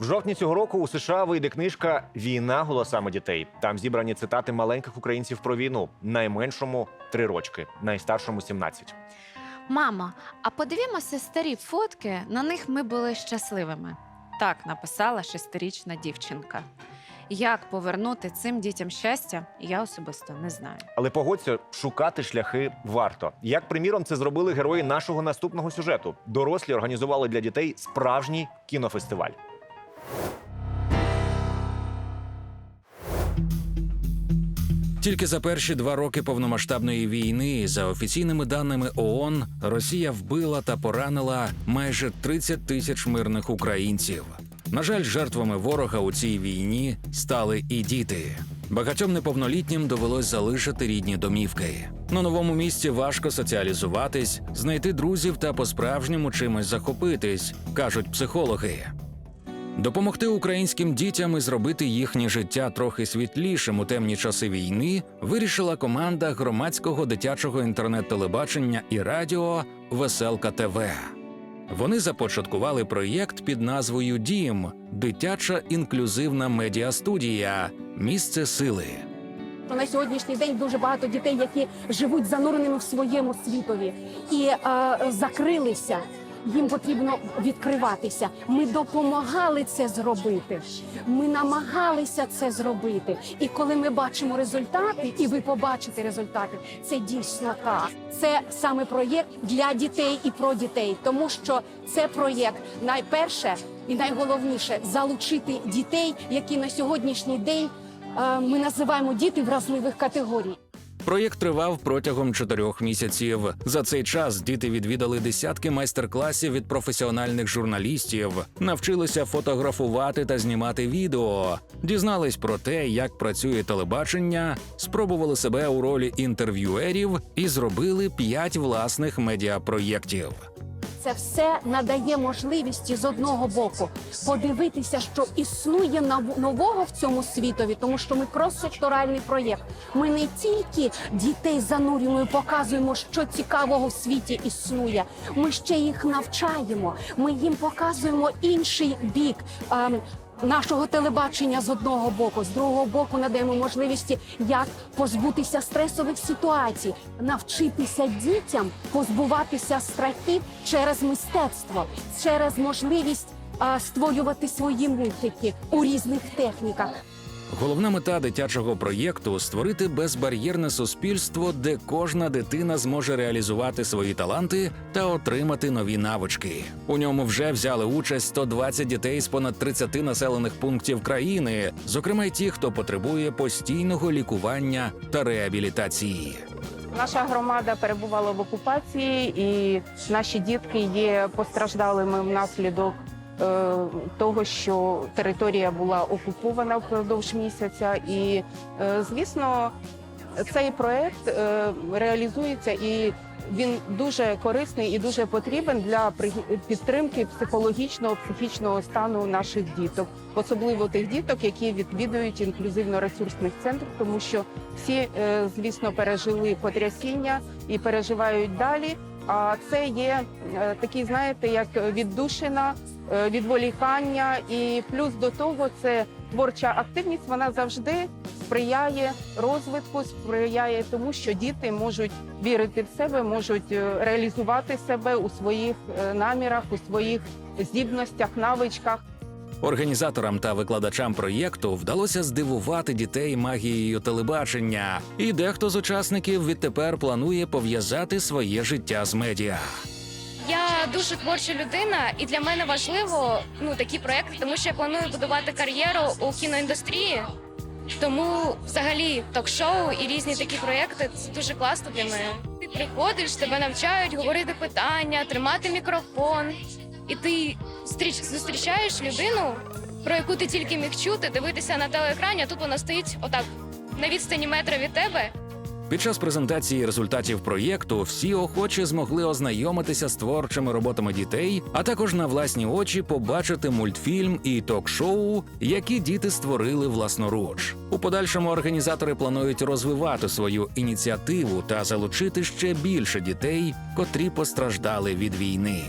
В жовтні цього року у США вийде книжка Війна голосами дітей. Там зібрані цитати маленьких українців про війну. Найменшому три рочки, найстаршому 17. Мамо, а подивімося старі фотки. На них ми були щасливими. Так написала шестирічна дівчинка. Як повернути цим дітям щастя, я особисто не знаю. Але погодься, шукати шляхи варто. Як приміром, це зробили герої нашого наступного сюжету. Дорослі організували для дітей справжній кінофестиваль. Тільки за перші два роки повномасштабної війни, за офіційними даними ООН, Росія вбила та поранила майже 30 тисяч мирних українців. На жаль, жертвами ворога у цій війні стали і діти. Багатьом неповнолітнім довелось залишити рідні домівки. На новому місці важко соціалізуватись, знайти друзів та по-справжньому чимось захопитись, кажуть психологи. Допомогти українським дітям і зробити їхнє життя трохи світлішим у темні часи війни вирішила команда громадського дитячого інтернет-телебачення і радіо Веселка ТВ. Вони започаткували проєкт під назвою Дім дитяча інклюзивна медіастудія Місце сили. на сьогоднішній день дуже багато дітей, які живуть зануреними в своєму світові і е, закрилися. Їм потрібно відкриватися. Ми допомагали це зробити. Ми намагалися це зробити. І коли ми бачимо результати, і ви побачите результати, це дійсно так. Це саме проєкт для дітей і про дітей, тому що це проєкт найперше і найголовніше залучити дітей, які на сьогоднішній день е, ми називаємо діти вразливих категорій. Проєкт тривав протягом чотирьох місяців. За цей час діти відвідали десятки майстер-класів від професіональних журналістів, навчилися фотографувати та знімати відео, дізнались про те, як працює телебачення, спробували себе у ролі інтерв'юерів і зробили п'ять власних медіапроєктів. Це все надає можливість з одного боку подивитися, що існує нового в цьому світові, тому що ми крос-секторальний проєкт. Ми не тільки дітей занурюємо і показуємо, що цікавого в світі існує. Ми ще їх навчаємо. Ми їм показуємо інший бік. Нашого телебачення з одного боку, з другого боку надаємо можливості, як позбутися стресових ситуацій, навчитися дітям позбуватися страхів через мистецтво, через можливість а, створювати свої мультики у різних техніках. Головна мета дитячого проєкту створити безбар'єрне суспільство, де кожна дитина зможе реалізувати свої таланти та отримати нові навички. У ньому вже взяли участь 120 дітей з понад 30 населених пунктів країни, зокрема й ті, хто потребує постійного лікування та реабілітації. Наша громада перебувала в окупації, і наші дітки є постраждалими внаслідок того, що територія була окупована впродовж місяця. І, е, звісно, цей проект е, реалізується і він дуже корисний і дуже потрібен для підтримки психологічного, психічного стану наших діток, особливо тих діток, які відвідують інклюзивно-ресурсних центрів, тому що всі, е, звісно, пережили потрясіння і переживають далі. А це є е, такий, знаєте, як віддушина, е, відволікання, і плюс до того це творча активність. Вона завжди сприяє розвитку, сприяє тому, що діти можуть вірити в себе, можуть е, реалізувати себе у своїх е, намірах, у своїх здібностях, навичках. Організаторам та викладачам проєкту вдалося здивувати дітей магією телебачення, і дехто з учасників відтепер планує пов'язати своє життя з медіа. Дуже творча людина, і для мене важливо ну такі проекти, тому що я планую будувати кар'єру у кіноіндустрії. Тому взагалі ток-шоу і різні такі проекти це дуже класно для мене. Ти приходиш, тебе навчають говорити питання, тримати мікрофон, і ти зустріч, зустрічаєш людину, про яку ти тільки міг чути, дивитися на телеекрані, а тут вона стоїть отак на відстані метра від тебе. Під час презентації результатів проєкту всі охочі змогли ознайомитися з творчими роботами дітей, а також на власні очі побачити мультфільм і ток-шоу, які діти створили власноруч. У подальшому організатори планують розвивати свою ініціативу та залучити ще більше дітей, котрі постраждали від війни.